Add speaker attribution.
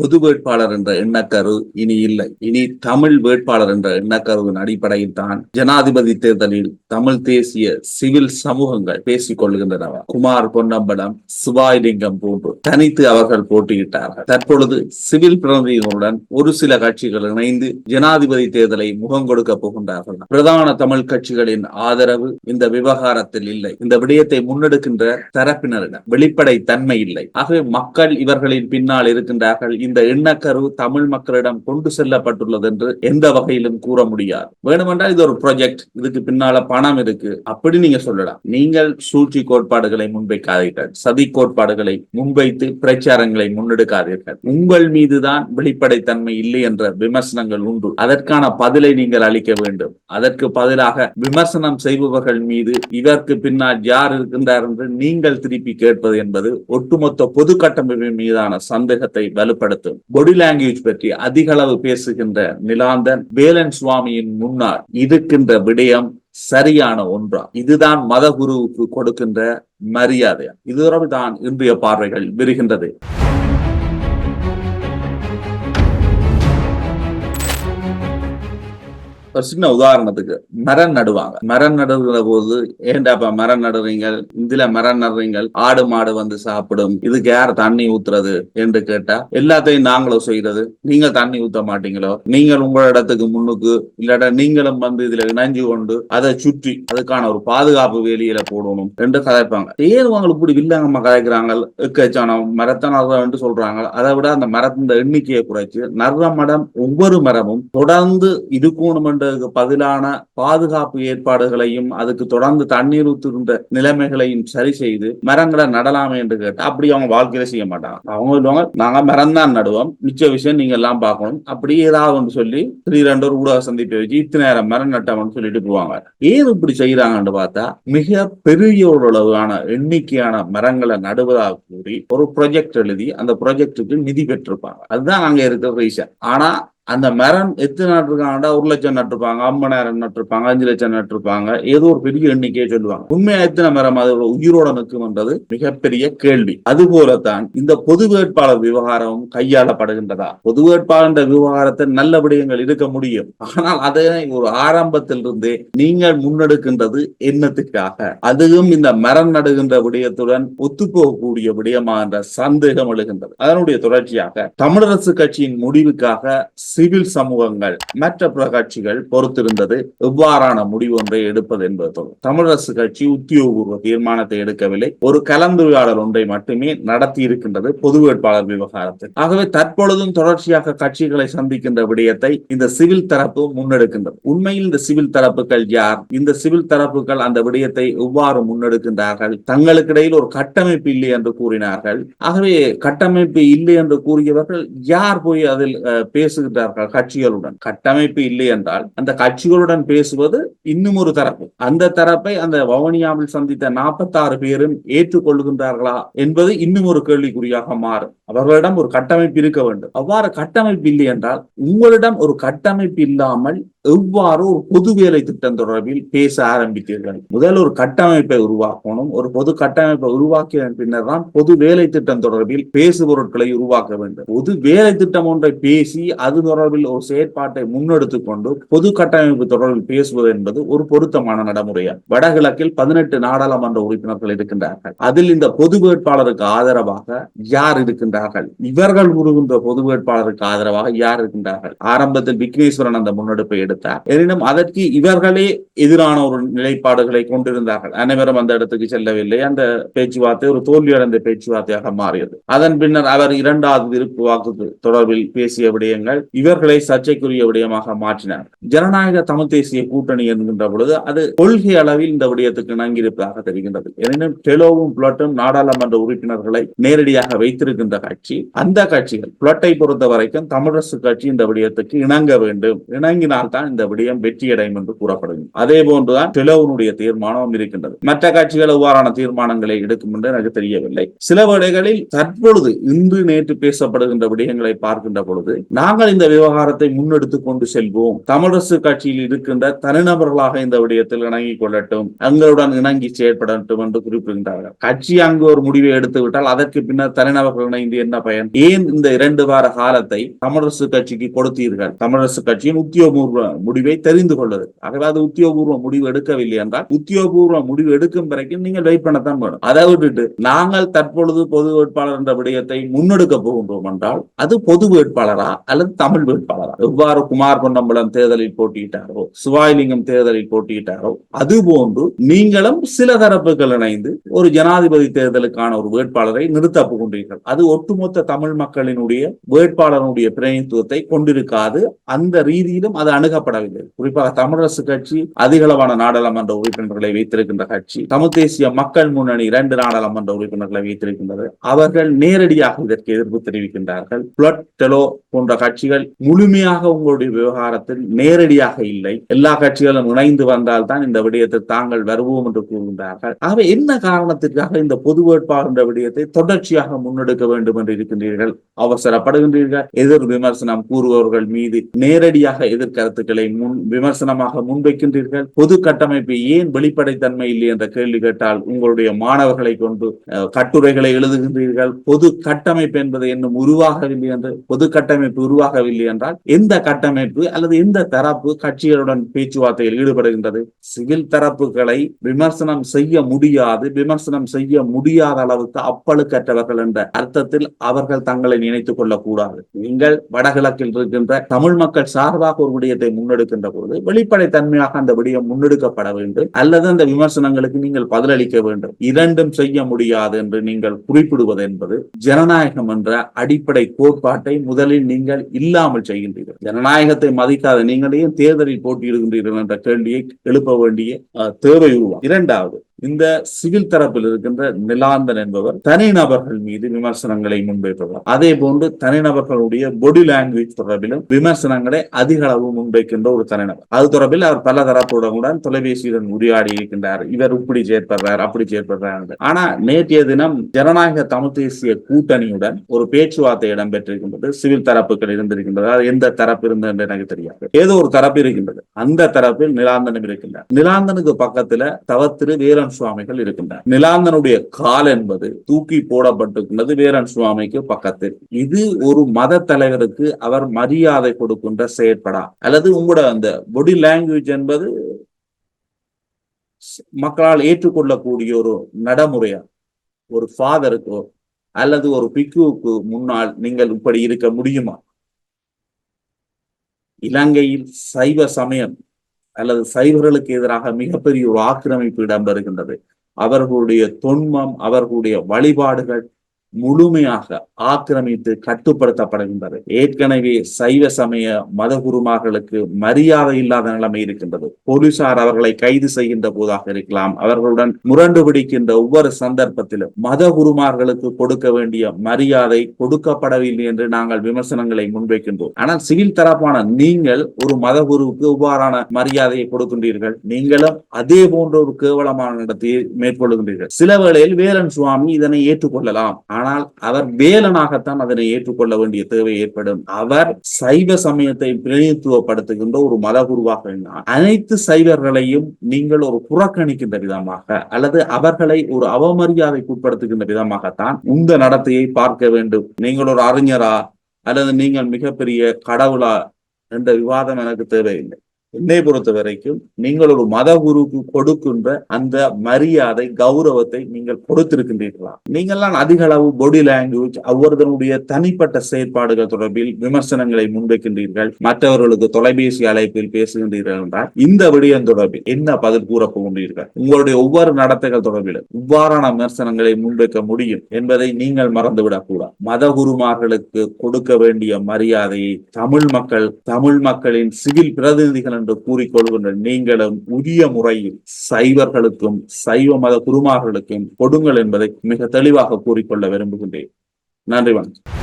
Speaker 1: பொது வேட்பாளர் என்ற எண்ணக்கரு இனி இல்லை. இனி தமிழ் வேட்பாளர் என்ற எண்ணக்கருவின் அடிப்படையில் தான் ஜனாதிபதி தேர்தலில் தமிழ் தேசிய சிவில் சமூகங்கள் பேசிக் கொள்கின்றன குமார் பொன்னம்பலம் சிவாயிலிங்கம் போன்று தனித்து அவர்கள் போட்டியிட்டார்கள். தற்பொழுது சிவில் பிரதிநிதிகளுடன் ஒரு சில கட்சிகள் இணைந்து ஜனாதிபதி தேர்தலை முகம் கொடுக்க போகின்றார்கள். பிரதான தமிழ் கட்சிகளின் ஆதரவு இந்த விவகாரத்தில் இல்லை. இந்த விடயத்தை முன்னெடுக்கின்ற தரப்பினரிடம் வெளிப்படை தன்மை இல்லை. ஆகவே மக்கள் இவர்களின் பின்னால் இருக்கின்றார்கள். இந்த எண்ணக்கரு தமிழ் மக்களிடம் கொண்டு செல்லப்பட்டுள்ளது என்று எந்த வகையிலும் கூற முடியாது. வேணுமென்றால் இது ஒரு ப்ரொஜெக்ட் இதுக்கு பின்னால பணம் இருக்கு. அப்படி நீங்க சொல்லலாம். நீங்கள் சூழ்ச்சி கோட்பாடுகளை முன்வைக்காதீர்கள். சதி கோட்பாடுகளை முன்வைத்து பிரச்சாரங்களை முன்னெடுக்காதீர்கள். உங்கள் மீதுதான் வெளிப்படைத்தன்மை இல்லை என்ற விமர்சனங்கள் உண்டு. அதற்கான பதிலை நீங்கள் அளிக்க வேண்டும். அதற்கு பதிலாக விமர்சனம் செய்பவர்கள் மீது இதற்கு பின்னால் யார் இருக்கின்றார் என்று நீங்கள் திருப்பி கேட்பது என்பது ஒட்டுமொத்த பொது கட்டமைப்பின் மீதான சந்தேகத்தை வலுப்படுத்த வலுப்படுத்தும் பொடி லாங்குவேஜ் பற்றி அதிக அளவு பேசுகின்ற நிலாந்தன் வேலன் சுவாமியின் முன்னால் இருக்கின்ற விடயம் சரியான ஒன்றா? இதுதான் மதகுருவுக்கு கொடுக்கின்ற மரியாதை இது தான் இன்றைய பார்வைகள் விரிகின்றது. ஒரு சின்ன உதாரணத்துக்கு மரம் நடுவாங்க. மரம் நடுகிற போது ஏண்டாப்பா மரம் நடுறீங்க இதுல மரம் நடுறீங்க ஆடு மாடு வந்து சாப்பிடும். இதுக்கு யார் தண்ணி ஊத்துறது என்று கேட்டா எல்லாத்தையும் நாங்களும் செய்யறது நீங்க தண்ணி ஊத்த மாட்டீங்களோ? நீங்கள் உங்கள இடத்துக்கு முன்னுக்கு இல்லாட்டா நீங்களும் வந்து இதுல இணைஞ்சு கொண்டு அதை சுற்றி அதுக்கான ஒரு பாதுகாப்பு வேலியில போடணும் என்று கதைப்பாங்க. ஏன் உங்களுக்கு இப்படி வில்லங்கம்மா கதைக்கிறாங்க. எக்கச்சானம் மரத்தை நடுறன்னு சொல்றாங்க. அதை விட அந்த மரத்தின் எண்ணிக்கையை குறைச்சு நடுற மரம் ஒவ்வொரு மரமும் தொடர்ந்து இருக்கணும் என்றதுக்கு பதிலான பாதுகாப்பு ஏற்பாடுகளையும் அதுக்கு தொடர்ந்து தண்ணீர் ஊத்துகின்ற நிலைமைகளையும் சரி செய்து மரங்களை நடலாமே என்று கேட்டா அப்படி அவங்க வாழ்க்கையில செய்ய மாட்டாங்க. அவங்க சொல்லுவாங்க நாங்க மரம் தான் நடுவோம். மிச்ச விஷயம் நீங்க எல்லாம் பார்க்கணும். அப்படி ஏதாவது ஒன்று சொல்லி திடீரெண்டு ஒரு ஊடக சந்திப்பை வச்சு இத்தனை நேரம் மரம் நட்டவன் சொல்லிட்டு போவாங்க. ஏன் இப்படி செய்யறாங்கன்னு பார்த்தா மிக பெரிய ஒரு அளவான எண்ணிக்கையான மரங்களை நடுவதாக கூறி ஒரு ப்ரொஜெக்ட் எழுதி அந்த ப்ரொஜெக்டுக்கு நிதி பெற்றிருப்பாங்க. அதுதான் அங்க இருக்கிற ரீசன் ஆனா அந்த மரம் எத்தனை நட்டுருக்காங்கடா ஒரு லட்சம் நட்டிருப்பாங்க ஐம்பதாயிரம் நட்டிருப்பாங்க அஞ்சு லட்சம் நட்டிருப்பாங்க ஏதோ ஒரு பெரிய எண்ணிக்கையை சொல்லுவாங்க. உண்மையா எத்தனை மரம் அது உயிரோட நிற்கும்ன்றது மிகப்பெரிய கேள்வி. அது போலத்தான் இந்த பொது வேட்பாளர் விவகாரமும் கையாளப்படுகின்றதா? பொது வேட்பாளர் விவகாரத்தை நல்ல விடயங்கள் இருக்க முடியும். ஆனால் அதை ஒரு ஆரம்பத்தில் இருந்தே நீங்கள் முன்னெடுக்கின்றது என்னத்துக்காக? அதுவும் இந்த மரம் நடுகின்ற விடயத்துடன் ஒத்துப்போகக்கூடிய விடயமா என்ற சந்தேகம் எழுகின்றது. அதனுடைய தொடர்ச்சியாக தமிழரசு கட்சியின் முடிவுக்காக சிவில் சமூகங்கள் மற்ற பிற கட்சிகள் பொறுத்திருந்தது எவ்வாறான முடிவு ஒன்றை எடுப்பது என்பது தமிழரசு கட்சி உத்தியோகபூர்வ தீர்மானத்தை எடுக்கவில்லை. ஒரு கலந்துரையாடல் ஒன்றை மட்டுமே நடத்தி இருக்கின்றது பொது வேட்பாளர் விவகாரத்தில். ஆகவே தற்பொழுதும் தொடர்ச்சியாக கட்சிகளை சந்திக்கின்ற விடயத்தை இந்த சிவில் தரப்பு முன்னெடுக்கின்றது. உண்மையில் இந்த சிவில் தரப்புகள் யார்? இந்த சிவில் தரப்புகள் அந்த விடயத்தை எவ்வாறு முன்னெடுக்கின்றார்கள்? தங்களுக்கிடையில் ஒரு கட்டமைப்பு இல்லை என்று கூறினார்கள். ஆகவே கட்டமைப்பு இல்லை என்று கூறியவர்கள் யார் போய் அதில் பேசுகின்றார்கள் கட்சிகளுடன். கட்டமைப்பு இல்லை என்றால் அந்த கட்சிகளுடன் பேசுவது இன்னும் ஒரு தரப்பு. அந்த தரப்பை அந்த வவுனியாவில் சந்தித்த நாற்பத்தாறு பேரும் ஏற்றுக்கொள்கின்றார்களா என்பது இன்னும் ஒரு கேள்விக்குறியாக மாறும். அவர்களிடம் ஒரு கட்டமைப்பு இருக்க வேண்டும். அவ்வாறு கட்டமைப்பு இல்லை என்றால் உங்களிடம் ஒரு கட்டமைப்பு இல்லாமல் எவ்வாறு ஒரு பொது வேலை திட்டம் தொடர்பில் பேச ஆரம்பித்தீர்கள்? முதல் ஒரு கட்டமைப்பை உருவாக்கணும். ஒரு பொது கட்டமைப்பை உருவாக்கிய பின்னர் தான் பொது வேலை திட்டம் தொடர்பில் பேசு பொருட்களை உருவாக்க வேண்டும். பொது வேலை திட்டம் ஒன்றை பேசி அது தொடர்பில் ஒரு செயற்பாட்டை முன்னெடுத்துக் கொண்டு பொது கட்டமைப்பு தொடர்பில் பேசுவது என்பது ஒரு பொருத்தமான நடைமுறையா? வடகிழக்கில் பதினெட்டு நாடாளுமன்ற உறுப்பினர்கள் இருக்கின்றார்கள். அதில் இந்த பொது வேட்பாளருக்கு ஆதரவாக யார் இருக்கின்றார்கள்? இவர்கள் உருகின்ற பொது வேட்பாளருக்கு ஆதரவாக யார் இருக்கின்றார்கள்? ஆரம்பத்தில் விக்னேஸ்வரன் அந்த முன்னெடுப்பை எடுத்தார். எனினும் அதற்கு இவர்களே எதிரான ஒரு நிலைப்பாடுகளை கொண்டிருந்தார்கள். அனைவரும் அந்த இடத்துக்கு செல்லவில்லை. அந்த பேச்சுவார்த்தை ஒரு தோல்வியடைந்த பேச்சுவார்த்தையாக மாறியது. அதன் பின்னர் அவர் இரண்டாவது விருப்பு வாக்கு தொடர்பில் பேசிய விடயங்கள் இவர்களை சர்ச்சைக்குரிய விடயமாக மாற்றினார். ஜனநாயக தமிழ் தேசிய கூட்டணி என்கின்ற பொழுது அது கொள்கை அளவில் இந்த விடயத்துக்கு இணங்கியிருப்பதாக தெரிகின்றது. எனினும் டெலோவும் புளட்டும் நாடாளுமன்ற உறுப்பினர்களை நேரடியாக வைத்திருக்கின்ற கட்சி அந்த கட்சிகள் புளட்டை பொறுத்த வரைக்கும் தமிழரசு கட்சி இந்த விடயத்துக்கு இணங்க வேண்டும். இணங்கினால் தான் இந்த விடயம் வெற்றியடையும் என்று கூறப்படுகிறது அதே போன்றுதான் டெலோவனுடைய தீர்மானம் இருக்கின்றது. மற்ற கட்சிகள் இவ்வாறான தீர்மானங்களை எடுக்கும் என்று எனக்கு தெரியவில்லை. சில வேளைகளில் தற்பொழுது இன்று நேற்று பேசப்படுகின்ற விடயங்களை பார்க்கின்ற பொழுது நாங்கள் இந்த விவகாரத்தை முன்னெடுத்து கொண்டு செல்வோம். தமிழரசு கட்சியில் இருக்கின்ற தனிநபர்களாக இந்த விடயத்தில் இணங்கிக் கொள்ளட்டும் எங்களுடன் இணங்கி செயற்படட்டும் என்று குறிப்பிடுகின்றார்கள். கட்சி அங்கு ஒரு முடிவை எடுத்து விட்டால் அதற்கு பின்னர் தனிநபர்கள் இணைந்து என்ன பயன்? ஏன் இந்த இரண்டு வார காலத்தை தமிழரசு கட்சிக்கு கொடுத்தீர்கள்? தமிழரசு கட்சியின் உத்தியோகபூர்வ முடிவை தெரிந்து கொள்வது. ஆகவே அது உத்தியோகபூர்வ முடிவு எடுக்கவில்லை என்றால் உத்தியோகபூர்வ முடிவு எடுக்கும் வரைக்கும் நீங்கள் வெயிட் பண்ணத்தான் வேணும். அதை விட்டுட்டு நாங்கள் தற்பொழுது பொது வேட்பாளர் என்ற விடயத்தை முன்னெடுக்க போகின்றோம் என்றால் அது பொது வேட்பாளரா அல்லது தமிழ் வேட்பாளரா எவ்வாறு குமார் பொன்னம்பலம் தேர்தலில் போட்டியிட்டாரோ சிவாயிலிங்கம் தேர்தலில் போட்டியிட்டாரோ அது போன்று நீங்களும் சில தரப்புகள் இணைந்து ஒரு ஜனாதிபதி தேர்தலுக்கான ஒரு வேட்பாளரை நிறுத்த கொண்டீர்கள் அது ஒட்டுமொத்த தமிழ் மக்களினுடைய வேட்பாளருடைய பிரதிநிதித்துவத்தை கொண்டிருக்காது. அந்த ரீதியிலும் அது அணுகப்படவில்லை. குறிப்பாக தமிழரசு கட்சி அதிகளவான நாடாளுமன்ற உறுப்பினர்களை வைத்திருக்கின்ற கட்சி தமிழ் தேசிய மக்கள் முன்னணி இரண்டு நாடாளுமன்ற உறுப்பினர்களை வைத்திருக்கின்றது. அவர்கள் நேரடியாக இதற்கு எதிர்ப்பு தெரிவிக்கின்றார்கள். புளட் டெலோ போன்ற கட்சிகள் முழுமையாக உங்களுடைய விவகாரத்தில் நேரடியாக இல்லை. எல்லா கட்சிகளும் இணைந்து வந்தால் தான் இந்த விடயத்தை தாங்கள் வருவோம் என்று கூறுகின்றார்கள். ஆகவே என்ன காரணத்திற்காக இந்த பொது வேட்பாளர் என்ற விடயத்தை தொடர்ச்சியாக முன்னெடுக்க வேண்டும் என்று இருக்கின்றீர்கள்? அவசரப்படுகின்றீர்கள்? எதிர் விமர்சனம் கூறுபவர்கள் மீது நேரடியாக எதிர்கருத்துக்களை முன் விமர்சனமாக முன்வைக்கின்றீர்கள்? பொது கட்டமைப்பு ஏன் வெளிப்படைத்தன்மை இல்லை என்ற கேள்வி கேட்டால் உங்களுடைய மாணவர்களை கொண்டு கட்டுரைகளை எழுதுகின்றீர்கள். பொது கட்டமைப்பு என்பது இன்னும் உருவாகவில்லை என்று பொது கட்டமைப்பு உருவாகவில்லை என்றால் எந்த கட்டமைப்பு அல்லது எந்த தரப்பு கட்சிகளுடன் பேச்சுவார்த்தையில் ஈடுபடுகின்றது? சிவில் தரப்புகளை விமர்சனம் செய்ய முடியாது. விமர்சனம் செய்ய முடியாத அளவுக்கு அப்பழுக்கற்றவர்கள் என்ற அர்த்தத்தில் அவர்கள் தங்களை நினைத்துக் கொள்ளக்கூடாது. நீங்கள் வடகிழக்கில் இருக்கின்ற தமிழ் மக்கள் சார்பாக ஒரு விடயத்தை முன்னெடுக்கின்ற போது வெளிப்படைத்தன்மையாக அந்த விடயம் முன்னெடுக்கப்பட வேண்டும். அல்லது அந்த விமர்சனங்களுக்கு நீங்கள் பதிலளிக்க வேண்டும். இரண்டும் செய்ய முடியாது என்று நீங்கள் குறிப்பிடுவது என்பது ஜனநாயகம் என்ற அடிப்படை கோட்பாட்டை முதலில் நீங்கள் இல்லாமல் செய்கின்றீர்கள். ஜனநாயகத்தை மதிக்காத நீங்களையும் தேர்தலில் போட்டியிடுகின்றீர்கள் என்ற கேள்வியை எழுப்ப வேண்டிய தேவை உருவம் இரண்டாவது இந்த சிவில் தரப்பில் இருக்கின்ற நிலாந்தன் என்பவர் தனிநபர்கள் மீது விமர்சனங்களை முன்வைப்பவர் அதே போன்று தனிநபர்களுடைய பொடி லாங்குவேஜ் தொடர்பிலும் விமர்சனங்களை அதிக அளவு முன்வைக்கின்ற ஒரு தனிநபர். அது தொடர்பில் அவர் பல தரப்புடன் தொலைபேசியுடன் உரையாடி இருக்கின்றார். இவர் இப்படி செயற்படுறார் அப்படி செயற்படுறார் ஆனா நேற்றைய தினம் ஜனநாயக தமிழ் தேசிய கூட்டணியுடன் ஒரு பேச்சுவார்த்தை இடம்பெற்றிருக்கின்றது. சிவில் தரப்புகள் இருந்திருக்கின்றது. எந்த தரப்பு இருந்தது என்று எனக்கு தெரியாது. ஏதோ ஒரு தரப்பு இருக்கின்றது. அந்த தரப்பில் நிலாந்தனம் இருக்கின்றார். நிலாந்தனுக்கு பக்கத்துல தவத்திரு வீரன் வீரன் சுவாமிகள் இருக்கின்றார் நிலாந்தனுடைய கால் என்பது தூக்கி போடப்பட்டிருக்கின்றது வீரன் சுவாமிக்கு பக்கத்தில். இது ஒரு மத தலைவருக்கு அவர் மரியாதை கொடுக்கின்ற செயற்படா. அல்லது உங்களோட அந்த பொடி லாங்குவேஜ் என்பது மக்களால் ஏற்றுக்கொள்ளக்கூடிய ஒரு நடைமுறையா? ஒரு ஃபாதருக்கோ அல்லது ஒரு பிக்குவுக்கு முன்னால் நீங்கள் இப்படி இருக்க முடியுமா? இலங்கையில் சைவ சமயம் அல்லது சைவர்களுக்கு எதிராக மிகப்பெரிய ஒரு ஆக்கிரமிப்பு இடம்பெறுகின்றது. அவர்களுடைய தொன்மம் அவர்களுடைய வழிபாடுகள் முழுமையாக ஆக்கிரமித்து கட்டுப்படுத்தப்படுகின்றது. ஏற்கனவே சைவ சமய மதகுருமார்களுக்கு மரியாதை இல்லாத நிலைமை இருக்கின்றது. போலீசார் அவர்களை கைது செய்கின்ற போதாக இருக்கலாம். அவர்களுடன் முரண்டு பிடிக்கின்ற ஒவ்வொரு சந்தர்ப்பத்திலும் மத குருமார்களுக்கு கொடுக்க வேண்டிய மரியாதை கொடுக்கப்படவில்லை என்று நாங்கள் விமர்சனங்களை முன்வைக்கின்றோம். ஆனால் சிவில் தரப்பான நீங்கள் ஒரு மத குருவுக்கு இவ்வாறான மரியாதையை கொடுக்கின்றீர்கள். நீங்களும் அதே போன்ற ஒரு கேவலமான நடத்தையை மேற்கொள்கின்றீர்கள். சில வேளையில் வேலன் சுவாமி இதனை ஏற்றுக்கொள்ளலாம். ஆனால் அவர் வேலனாகத்தான் அதனை ஏற்றுக்கொள்ள வேண்டிய தேவை ஏற்படும். அவர் சைவ சமயத்தை பிரதிநிதித்துவப்படுத்துகின்ற ஒரு மத குருவாக அனைத்து சைவர்களையும் நீங்கள் ஒரு புறக்கணிக்கின்ற விதமாக அல்லது அவர்களை ஒரு அவமரியாதைக்கு உட்படுத்துகின்ற விதமாகத்தான் இந்த நடத்தையை பார்க்க வேண்டும். நீங்கள் ஒரு அறிஞரா அல்லது நீங்கள் மிகப்பெரிய கடவுளா என்ற விவாதம் எனக்கு தேவையில்லை. என்னை பொறுத்த வரைக்கும் நீங்கள் ஒரு மத குருவுக்கு கொடுக்கின்ற அந்த மரியாதை கௌரவத்தை நீங்கள் கொடுத்திருக்கின்றீர்களா? நீங்கள்லாம் அதிக அளவு பாடி லாங்குவேஜ் ஒவ்வொருத்தனுடைய தனிப்பட்ட செயற்பாடுகள் தொடர்பில் விமர்சனங்களை முன்வைக்கின்றீர்கள். மற்றவர்களுக்கு தொலைபேசி அழைப்பில் பேசுகின்றீர்கள் என்றால் இந்த விடயம் தொடர்பில் என்ன பதில் கூற போகின்றீர்கள்? உங்களுடைய ஒவ்வொரு நடத்தைகள் தொடர்பிலும் இவ்வாறான விமர்சனங்களை முன்வைக்க முடியும் என்பதை நீங்கள் மறந்துவிடக்கூடாது மத குருமார்களுக்கு கொடுக்க வேண்டிய மரியாதையை தமிழ் மக்கள் தமிழ் மக்களின் சிவில் பிரதிநிதிகள் என்று கூறிக்கொள்கின்ற நீங்களும் உரிய முறையில் சைவர்களுக்கும் சைவ மத குருமார்களுக்கும் கொடுங்கள் என்பதை மிக தெளிவாக கூறிக்கொள்ள விரும்புகின்றேன். நன்றி வணக்கம்.